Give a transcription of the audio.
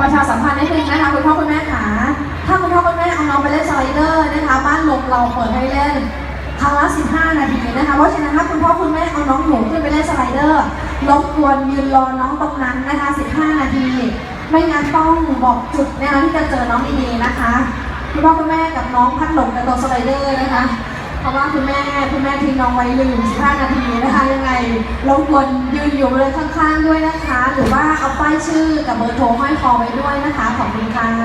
ประชาสัมพันธ์นิดนึงนะคะคุณพ่อคุณแม่ขาถ้าคุณพ่อคุณแม่เอาน้องไปเล่นสไลเดอร์นะคะบ้านลมเราเปิดให้เล่นครั้งละ15 นาทีนะคะเพราะฉะนั้นถ้าคุณพ่อคุณแม่เอาน้องหนูขึ้นไปเล่นสไลเดอร์รบกวนยืนรอน้องตรงนั้นนะคะ 15 นาที ไม่งั้นต้องบอกจุดนะคะที่จะเจอน้องดีๆนะคะคุณพ่อคุณแม่กับน้องพัดหลงกับตัวสไลเดอร์นะคะ ราะว่าคุณแม่คุณแม่ทิ้งน้องไว้ลืม15นาทีนะคะ ยังไงรบกวนยืนอยู่เลยข้างๆด้วยนะคะ หรือว่าเอาป้ายชื่อกับเบอร์โทรห้อยคอไว้ด้วยนะคะ ขอบคุณค่ะ